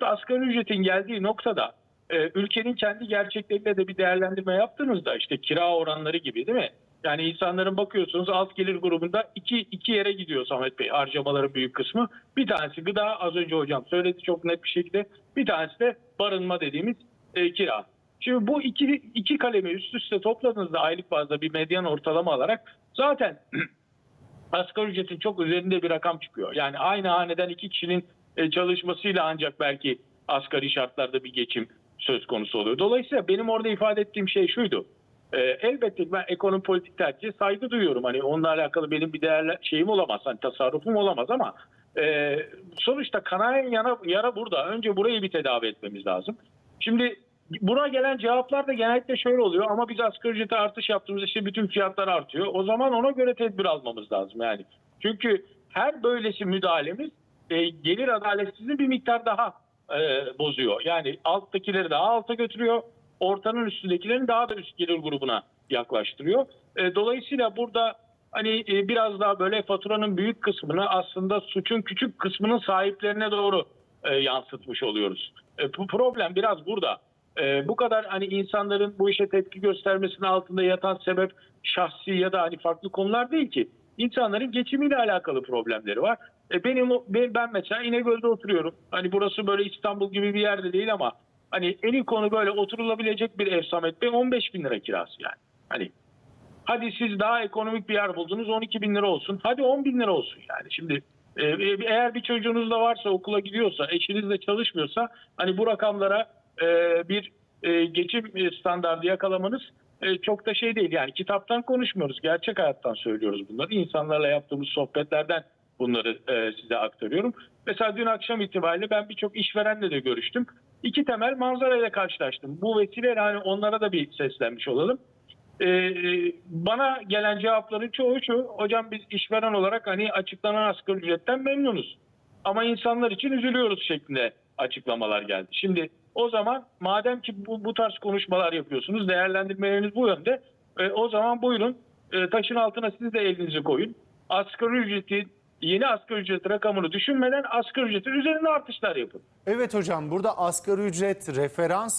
asgari ücretin geldiği noktada e, ülkenin kendi gerçekleriyle de bir değerlendirme yaptığınızda işte kira oranları gibi değil mi? Yani insanların bakıyorsunuz alt gelir grubunda iki, iki yere gidiyor Samet Bey harcamaların büyük kısmı. Bir tanesi gıda az önce hocam söyledi çok net bir şekilde. Bir tanesi de barınma dediğimiz e, kira. Şimdi bu iki, iki kalemi üst üste topladığınızda aylık bazda bir medyan ortalama alarak zaten asgari ücretin çok üzerinde bir rakam çıkıyor. Yani aynı haneden iki kişinin çalışmasıyla ancak belki asgari şartlarda bir geçim söz konusu oluyor. Dolayısıyla benim orada ifade ettiğim şey şuydu. E, elbette ben ekonomi politik tercihe saygı duyuyorum. Hani onunla alakalı benim bir değerli şeyim olamaz. Hani tasarrufum olamaz ama e, sonuçta kanayan yana, yara burada. Önce burayı bir tedavi etmemiz lazım. Şimdi buna gelen cevaplar da genellikle şöyle oluyor ama biz asgari ücrete artış yaptığımızda işte bütün fiyatlar artıyor. O zaman ona göre tedbir almamız lazım yani. Çünkü her böylesi müdahalemiz e, gelir adaletsizliğini bir miktar daha e, bozuyor. Yani alttakileri daha alta götürüyor. Ortanın üstündekilerini daha da üst gelir grubuna yaklaştırıyor. E, dolayısıyla burada hani e, biraz daha böyle faturanın büyük kısmını aslında suçun küçük kısmının sahiplerine doğru e, yansıtmış oluyoruz. E, bu problem biraz burada. E, bu kadar hani insanların bu işe tepki göstermesinin altında yatan sebep şahsi ya da hani farklı konular değil ki. İnsanların geçimiyle alakalı problemleri var. E, benim ben mesela İnegöl'de oturuyorum. Hani burası böyle İstanbul gibi bir yerde değil ama hani en konu böyle oturulabilecek bir ev Samet Bey 15 bin lira kirası yani. Hani Hadi siz daha ekonomik bir yer buldunuz 12 bin lira olsun. Hadi 10 bin lira olsun yani. Şimdi e, eğer bir çocuğunuz da varsa okula gidiyorsa, eşiniz de çalışmıyorsa hani bu rakamlara e, bir e, geçim standardı yakalamanız e, çok da şey değil. Yani kitaptan konuşmuyoruz. Gerçek hayattan söylüyoruz bunları. İnsanlarla yaptığımız sohbetlerden bunları e, size aktarıyorum. Mesela dün akşam itibariyle ben birçok işverenle de görüştüm. İki temel manzarayla karşılaştım. Bu vesileyle hani onlara da bir seslenmiş olalım. Bana gelen cevapların çoğu şu. Hocam biz işveren olarak hani açıklanan asgari ücretten memnunuz. Ama insanlar için üzülüyoruz şeklinde açıklamalar geldi. Şimdi o zaman madem ki bu, bu tarz konuşmalar yapıyorsunuz, değerlendirmeleriniz bu yönde. e, o zaman buyurun e, taşın altına siz de elinizi koyun. Asgari ücreti yeni asgari ücret rakamını düşünmeden asgari ücretin üzerinde artışlar yapın. Evet hocam burada asgari ücret referans